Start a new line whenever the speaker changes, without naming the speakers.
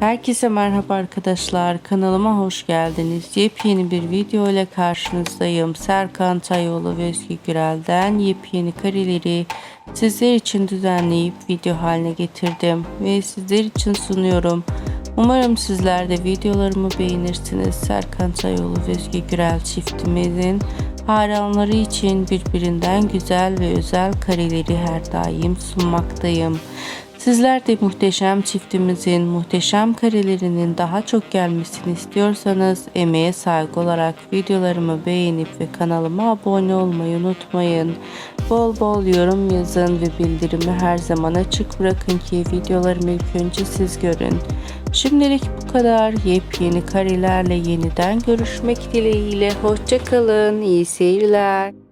Herkese merhaba arkadaşlar. Kanalıma hoş geldiniz. Yepyeni bir video ile karşınızdayım. Serkan Tayoğlu ve Özgü Gürel'den yepyeni kareleri sizler için düzenleyip video haline getirdim ve sizler için sunuyorum. Umarım sizler de videolarımı beğenirsiniz. Serkan Tayoğlu ve Özgü Gürel çiftimizin hayranları için birbirinden güzel ve özel kareleri her daim sunmaktayım. Sizler de muhteşem çiftimizin muhteşem karelerinin daha çok gelmesini istiyorsanız emeğe saygı olarak videolarımı beğenip ve kanalıma abone olmayı unutmayın. Bol bol yorum yazın ve bildirimi her zaman açık bırakın ki videolarımı ilk önce siz görün. Şimdilik bu kadar. Yepyeni karelerle yeniden görüşmek dileğiyle. Hoşçakalın. İyi seyirler.